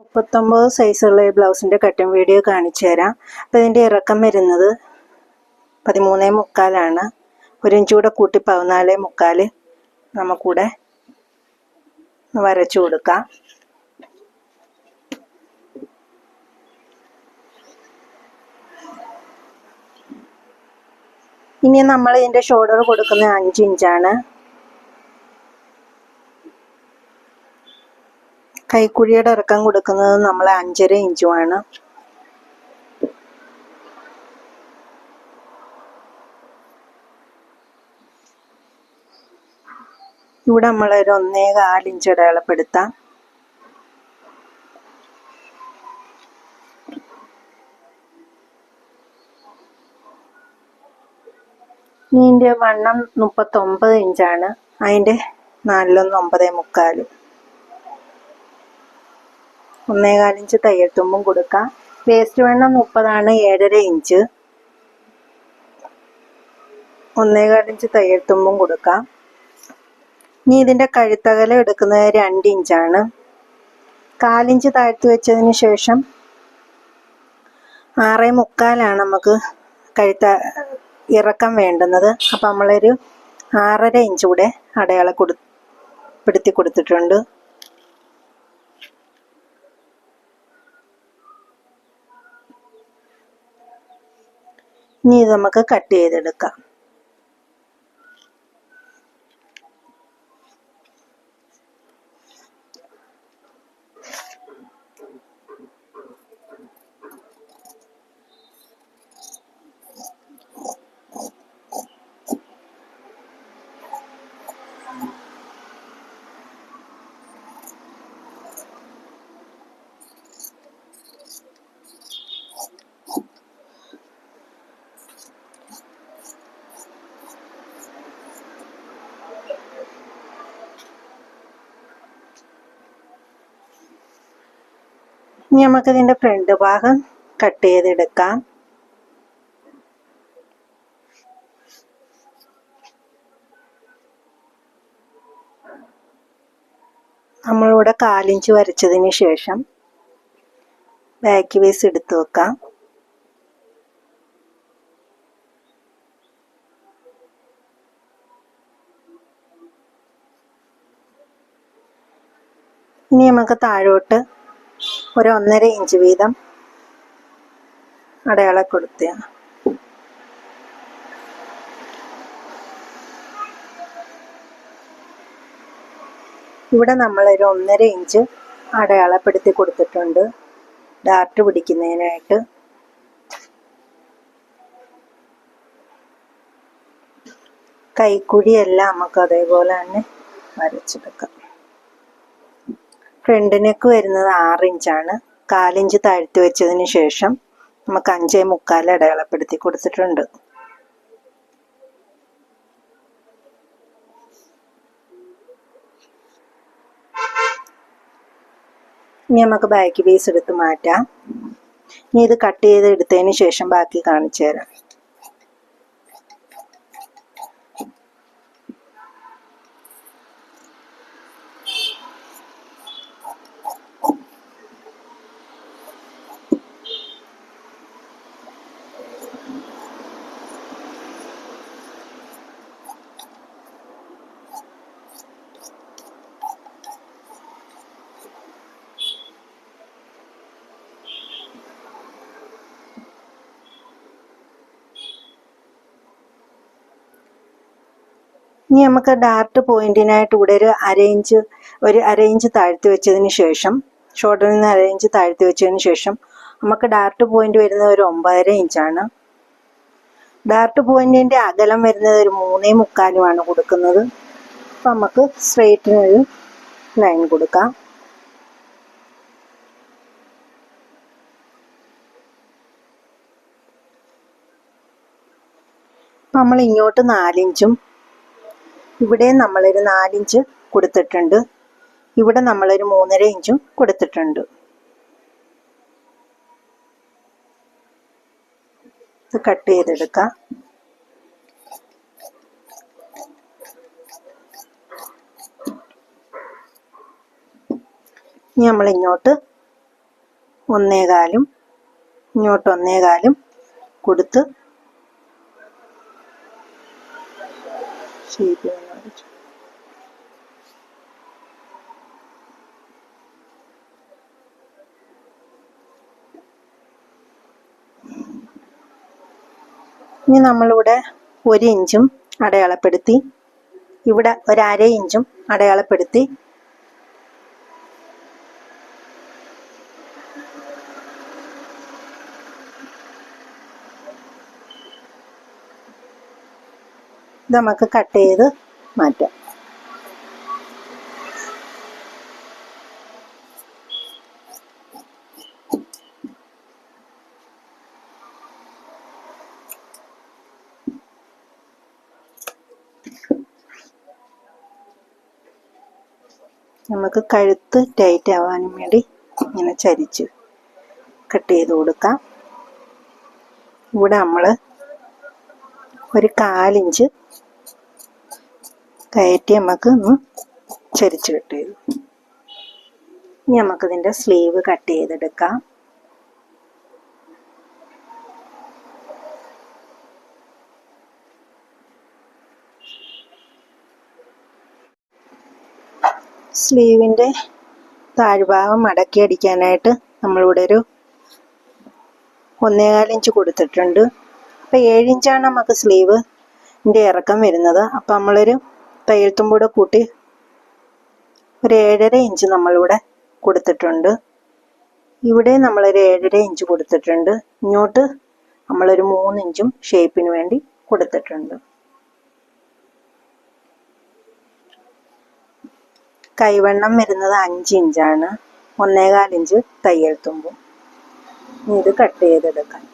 മുപ്പത്തൊമ്പത് സൈസുള്ള ഈ ബ്ലൗസിന്റെ കട്ടിങ് വീഡിയോ കാണിച്ചു തരാം. അപ്പോൾ ഇതിന്റെ ഇറക്കം വരുന്നത് പതിമൂന്നേ മുക്കാലാണ്. ഒരു ഇഞ്ച് കൂടെ കൂട്ടി പതിനാലേ മുക്കാൽ നമുക്കൂടെ വരച്ചു കൊടുക്കാം. ഇനി നമ്മൾ ഇതിന്റെ ഷോൾഡർ കൊടുക്കുന്നത് അഞ്ച് ഇഞ്ചാണ്. കൈക്കുഴിയുടെ ഇറക്കം കൊടുക്കുന്നത് നമ്മൾ അഞ്ചര ഇഞ്ചുമാണ് ഇവിടെ നമ്മളൊരു ഒന്നേ കാലിഞ്ച് അടയാളപ്പെടുത്താം. ഇതിന്റെ വണ്ണം മുപ്പത്തൊമ്പത് ഇഞ്ചാണ് അതിന്റെ നാലിലൊന്ന് ഒമ്പതേ മുക്കാൽ ഒന്നേകാലിഞ്ച് തയ്യൽ തുമ്പും കൊടുക്കാം. വേസ്റ്റ് വെണ്ണം മുപ്പതാണ് ഏഴര ഇഞ്ച്. ഒന്നേകാലിഞ്ച് തയ്യൽ തുമ്പും കൊടുക്കാം. ഇനി ഇതിന്റെ കഴുത്തകലം എടുക്കുന്നത് രണ്ട് ഇഞ്ചാണ്. കാലിഞ്ച് താഴ്ത്തി വെച്ചതിന് ശേഷം ആറേ മുക്കാലാണ് നമുക്ക് കഴുത്ത ഇറക്കം വേണ്ടുന്നത്. അപ്പം നമ്മളൊരു ആറര ഇഞ്ച് കൂടെ അടയാളം കൊടു പിടുത്തി കൊടുത്തിട്ടുണ്ട്. ഇനി ഇത് നമുക്ക് കട്ട് ചെയ്തെടുക്കാം. ഇനി നമുക്കിതിന്റെ ഫ്രണ്ട് ഭാഗം കട്ട് ചെയ്തെടുക്കാം. നമ്മളിവിടെ കാലിഞ്ച് വരച്ചതിന് ശേഷം ബാക്ക് പീസ് എടുത്തു വെക്കാം. ഇനി നമുക്ക് താഴോട്ട് ഒരു ഒന്നര ഇഞ്ച് വീതം അടയാളം കൊടുത്ത ഇവിടെ നമ്മൾ ഒരു ഒന്നര ഇഞ്ച് അടയാളപ്പെടുത്തി കൊടുത്തിട്ടുണ്ട്. ഡാർട്ട് പിടിക്കുന്നതിനായിട്ട്. കൈക്കുഴിയെല്ലാം നമുക്ക് അതേപോലെ തന്നെ വരച്ചെടുക്കാം. ഫ്രണ്ട് നെക്ക് വരുന്നത് ആറ് ഇഞ്ചാണ് കാലിഞ്ച് താഴ്ത്തി വെച്ചതിന് ശേഷം നമുക്ക് അഞ്ചേ മുക്കാൽ അടയാളപ്പെടുത്തി കൊടുത്തിട്ടുണ്ട്. ഇനി നമുക്ക് ബാക്ക് പീസ് എടുത്ത് മാറ്റാം. ഇനി ഇത് കട്ട് ചെയ്ത് എടുത്തതിന് ശേഷം ബാക്കി കാണിച്ചു തരാം. ഇനി നമുക്ക് ഡാർട്ട് പോയിന്റിനായിട്ട് ഇവിടെ ഒരു അരയിഞ്ച് ഒരു അരയിഞ്ച് താഴ്ത്തി വെച്ചതിന് ശേഷം ഷോർട്ടിൽ നിന്ന് അരയിഞ്ച് താഴ്ത്തി വെച്ചതിന് ശേഷം നമുക്ക് ഡാർട്ട് പോയിന്റ് വരുന്നത് ഒരു ഒമ്പതര ഇഞ്ചാണ് ഡാർട്ട് പോയിന്റിന്റെ അകലം വരുന്നത് ഒരു മൂന്നേ മുക്കാലുമാണ് കൊടുക്കുന്നത്. അപ്പം നമുക്ക് സ്ട്രെയിറ്റിനൊരു ലൈൻ കൊടുക്കാം. നമ്മൾ ഇങ്ങോട്ട് നാലിഞ്ചും ഇവിടെ നമ്മളൊരു നാലിഞ്ച് കൊടുത്തിട്ടുണ്ട്. ഇവിടെ നമ്മളൊരു മൂന്നര ഇഞ്ചും കൊടുത്തിട്ടുണ്ട്. ഇത് കട്ട് ചെയ്തെടുക്കാം. ഇനി നമ്മൾ ഇങ്ങോട്ട് ഒന്നേകാലും ഇങ്ങോട്ട് ഒന്നേകാലും കൊടുത്ത് ഷേപ്പ് വരച്ചു ഇനി നമ്മളിവിടെ ഒരു ഇഞ്ചും അടയാളപ്പെടുത്തി ഇവിടെ ഒരു അര ഇഞ്ചും അടയാളപ്പെടുത്തി. നമുക്ക് കട്ട് ചെയ്ത് മാറ്റാം. നമുക്ക് കഴുത്ത് ടൈറ്റ് ആവാനും വേണ്ടി ഇങ്ങനെ ചരിച്ച് കട്ട് ചെയ്ത് കൊടുക്കാം. ഇവിടെ നമ്മൾ ഒരു കാലിഞ്ച് കയറ്റി നമുക്ക് ഒന്ന് ചരിച്ച് കട്ട് ചെയ്തു. ഇനി നമുക്കിതിന്റെ സ്ലീവ് കട്ട് ചെയ്തെടുക്കാം. സ്ലീവിന്റെ താഴ്ഭാഗം മടക്കി അടിക്കാനായിട്ട് നമ്മളിവിടെ ഒരു ഒന്നേകാലിഞ്ച് കൊടുത്തിട്ടുണ്ട്. അപ്പോൾ ഏഴിഞ്ചാണ് നമുക്ക് സ്ലീവിന്റെ ഇറക്കം വരുന്നത്. അപ്പോൾ നമ്മളൊരു തയ്യൽത്തും കൂടെ കൂട്ടി ഒരു ഏഴര ഇഞ്ച് നമ്മളിവിടെ കൊടുത്തിട്ടുണ്ട്. ഇവിടെ നമ്മളൊരു ഏഴര ഇഞ്ച് കൊടുത്തിട്ടുണ്ട്. ഇങ്ങോട്ട് നമ്മളൊരു മൂന്നിഞ്ചും ഷേപ്പിന് വേണ്ടി കൊടുത്തിട്ടുണ്ട്. കൈവണ്ണം വരുന്നത് അഞ്ച് ഇഞ്ചാണ്. ഒന്നേകാൽ ഇഞ്ച് തയ്യൽ തുമ്പും. ഇത് കട്ട് ചെയ്തെടുക്കാം.